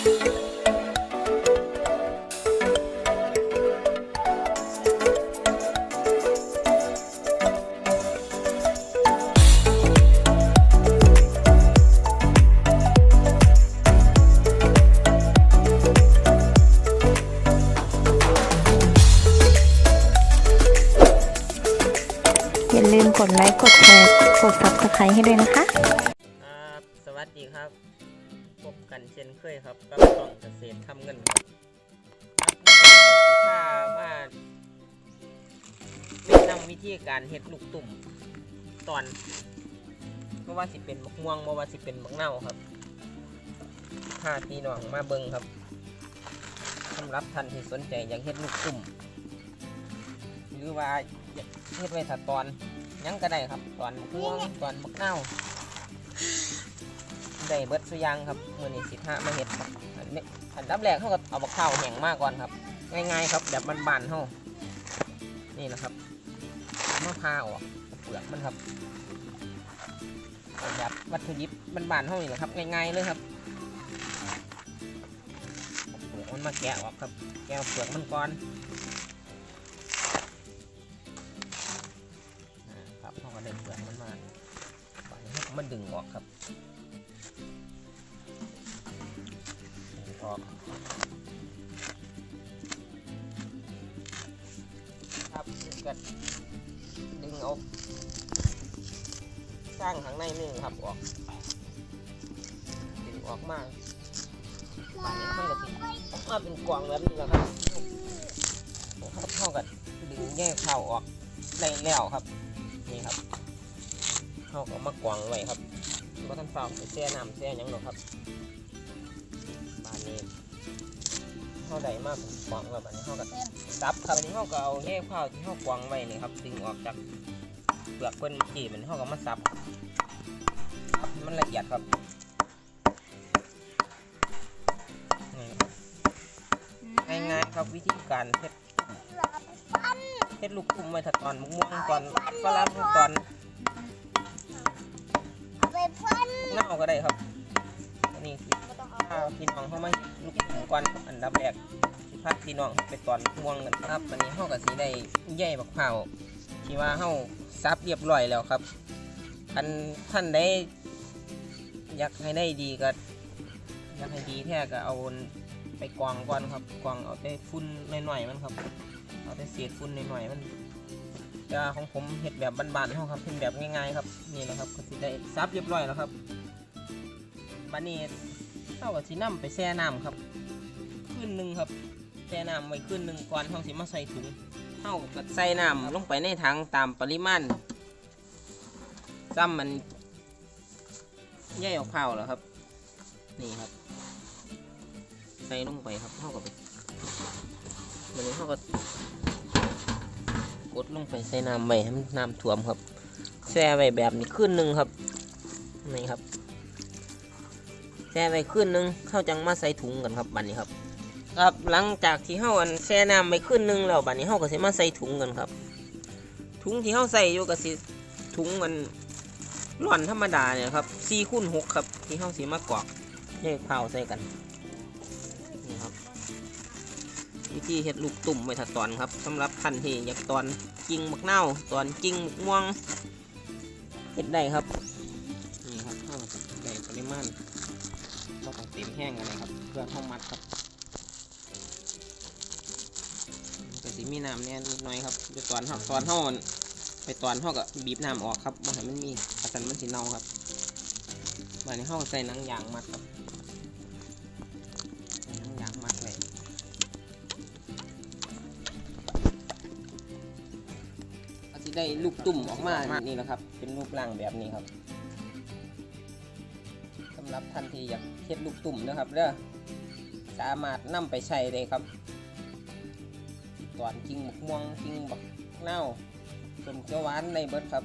อย่าลืมกดไลค์ กดแชร์ กด subscribe ให้ด้วยนะคะ ครับ สวัสดีครับ พบกันเช่นเคยครับกับช่องเกษตรทำเงินครับครับวันนี้ผมามาแนะนำวิธีการเฮ็ดลูกตุ่มตอนไม่ว่าสิเป็นมะม่วงไม่ว่าสิเป็นมะเน่าวครับพาพี่น้องมาเบิ่งครับสำหรับท่านที่สนใจอยากเฮ็ดลูกตุ่มหรือว่าเฮ็ดไว้ถ้าตอนยังก็ได้ครับ ตอนมะม่วงตอนมะเน่าว ได้เบิร์ดสุยางครับมือนี้สิท่ามาเห็ดครับอันนี้อันดับแรกเขาก็เอาบักข้าวแห้งมากก่อนครับ ง่ายๆครับแบบบานๆเขานี่นะครับมะพร้าวเปลือกมันครับแบบวัตถุดิบบานๆเขานี่แหละครับง่ายๆเลยครับเอาเปลือกมันมาแกะออกครับ แกะเปลือกมันก่อนครับเขาก็ได้เปลือกมันมาตอนนี้เขาก็มาดึงออกครับ ก็ดึงเอาสร้างข้างในนี่ครับออกดึงออกมาป่านนี้มันก็สิออกมาเป็นกล่องแบบนี้แล้วครับเขาเท่ากับดึงแยกข้าวออกได้แล้วครับนี่ครับเขาก็มากวางไว้ครับว่าท่านเฝ้าไปแช่น้ำแช่ยังหรอกครับบานนี้ เข้าใดมากผมกวางแบบอันนี้เข้ากับซับครับอันนี้เข้าก็เอาแง่ข้าวที่เข้ากวางไว้นี่ครับดึงออกจากเปลือกเพิ่นกี่มันเข้ากับมาซับซับให้มันละเอียดครับนี่ครับง่ายๆครับวิธีการเฮ็ดเฮ็ดลูกกุ้มไว้ถ้าตอนมะม่วงตอนฝรั่งตอนไปพ่นเน่าก็ได้ครับอันนี้สิ ถ้าพี่น้องเข้ามาลูกหมูก่อนอันดับแรกสิพัดพี่น้องไปตอนม่วงกันครับวันนี้เฮากับสีได้ใหญ่บักเผาที่ว่าเฮาซับเรียบร้อยแล้วครับคันท่านได้อยากให้ได้ดีก็อยากให้ดีแท้ก็เอาไปกรองก่อนครับกรองเอาแต่ฝุ่นหน่อยๆมันครับ เอาแต่เศษฝุ่นหน่อยๆมันแต่ว่าของผมเห็ดแบบบานๆเฮาครับเป็นแบบง่ายๆครับนี่แหละครับก็สิได้ซับเรียบร้อยแล้วครับบัดนี้ เท่ากับสีน้ำไปแช่น้ำครับขึ้นหนึ่งครับแช่น้ำไว้ขึ้นหนึ่งก่อนเท่าสิมาใส่ถุงเท่ากับใส่น้ำลงไปในถังตามปริมาณซ้ำมันแย่ออกเผาแล้วครับ นี่ครับ ใส่ลงไปครับเท่ากับไปวันนี้เท่ากับกดลงไปใส่น้ำไว้ให้นน้ำท่วมครับแช่ไว้แบบนี้ขึ้นหนึ่งครับนี่ครับ แช่ไว้ขึ้นนึงเข้าจังมาใส่ถุงกันครับบัดนี้ครับ ครับหลังจากที่เฮาอันแช่น้ำไปขึ้นนึงแล้วบัดนี้เฮาก็สิมาใส่ถุงกันครับ ถุงที่เฮาใส่อยู่ก็สิถุงมันร่อนธรรมดาเนี่ยครับ4คูณ6ครับ ที่เฮาสิมากรอกแยกเผาใส่กันนี่ครับ วิธีเฮ็ดลูกตุ่มไว้ถัดตอนครับสำหรับท่านที่อยากตอนกิ่งมะนาวตอนกิ่งมะม่วงเฮ็ดได้ครับนี่ครับเฮาได้ปริมาณ ก็ต้องเต็มแห้งกันเลยครับ เพื่อเข้ามัดครับแต่สีมีน้ำเนี่ยนิดหน่อยครับเดี๋ยวตอนห่อตอนห่อไปตอนห่อก็บีบน้ำออกครับบ่ให้มันมีกระสันมันสีเน่าครับวันนี้ห่อใส่นังยางมัดครับใส่นังยางมัดเลยก็จะได้ลูกตุ่มออกมานี่แหละครับ เป็นรูปร่างแบบนี้ครับ รับทันทีอยากเฮ็ดลูกตุ่มนะครับเด้อสามารถนำไปใช้ได้ครับ ตอนกิ่งหมกม่วงกิ่งบักเน่าส้มเขียวหวานในเบิดครับ